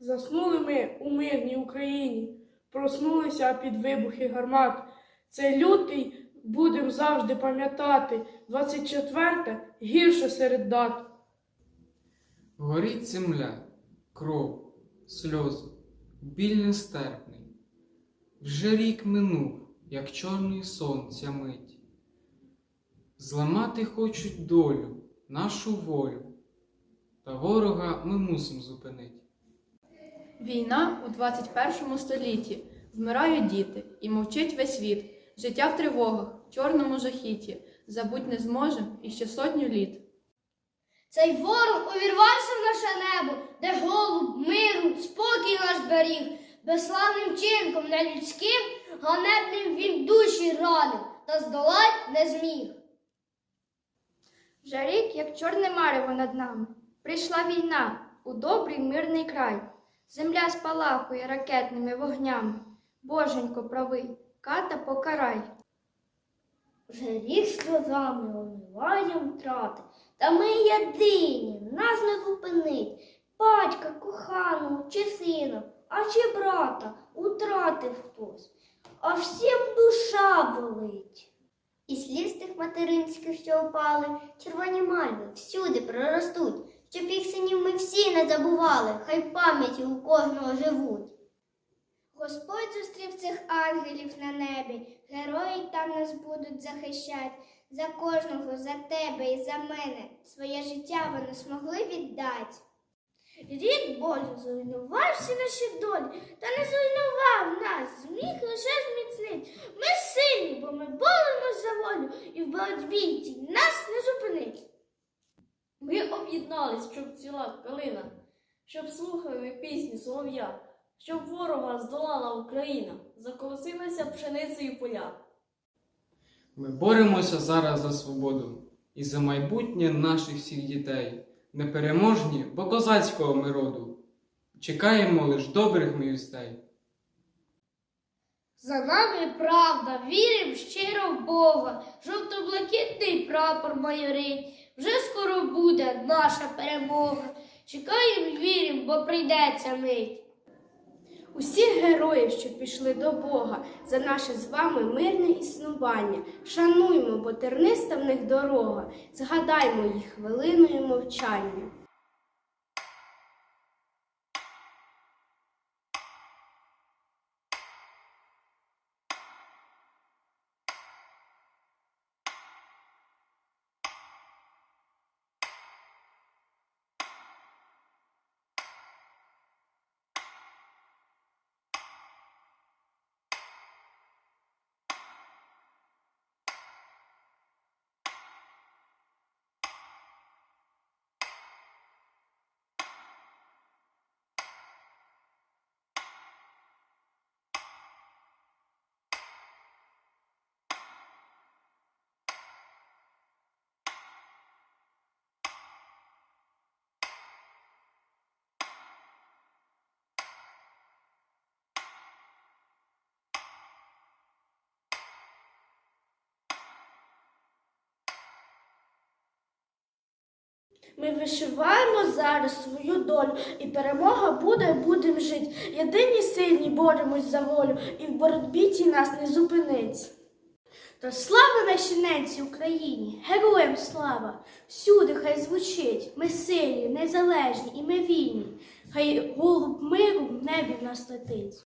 Заснули ми у мирній Україні, проснулися під вибухи гармат. Цей лютий будем завжди пам'ятати, 24 гірше серед дат. Горить земля, кров, сльози, біль нестерпний. Вже рік минув, як чорний сонця мить. Зламати хочуть долю, нашу волю, та ворога ми мусимо зупинити. Війна у 21 столітті. Вмирають діти, і мовчить весь світ. Життя в тривогах, чорному жахіті. Забуть не зможем іще сотню літ. Цей ворог увірвався в наше небо, де голуб, миру, спокій наш беріг, безславним чинком нелюдським, ганебним він душі ранив, та здолать не зміг. Вже рік, як чорне марево над нами, прийшла війна у добрий мирний край. Земля спалахує ракетними вогнями. Боженько правий, ката покарай. Вже рік сльозами омиваєм втрати, та ми єдині, нас не зупинить. Батька коханого чи сина, а чи брата утратив хтось, а всім душа болить. І сліз тих материнських, що опали, червоні мальви всюди проростуть, щоб їх синів ми всі не забували, хай в пам'яті у кожного живуть. Господь зустрів цих ангелів на небі, герої там нас будуть захищати. За кожного, за тебе і за мене своє життя вони змогли віддати. Рід болю зруйнував всі наші долі, та не зруйнував нас, зміг лише зміцнить. Ми сильні, бо ми боремось за волю, і в боротьбі нас не зупинить. Ми об'єднались, щоб ціла калина, щоб слухали пісні солов'я, щоб ворога здолала Україна, заколосилася пшеницею поля. Ми боремося зараз за свободу і за майбутнє наших всіх дітей, непереможні, бо козацького ми роду. Чекаємо лиш добрих ми вістей. За нами правда, вірим щиро в Бога, жовто-блакитний прапор майорить. Вже скоро буде наша перемога. Чекаємо, віримо, бо прийдеться мить. Усіх героїв, що пішли до Бога, за наше з вами мирне існування. Шануймо, бо терниста в них дорога, згадаймо їх хвилиною мовчання. Ми вишиваємо зараз свою долю, і перемога буде, будем жить. Єдині сильні боремось за волю, і в боротьбі ті нас не зупинить. То слава нашій ненці Україні, героям слава! Всюди хай звучить, ми сильні, незалежні і ми вільні. Хай голуб миру в небі в нас летить.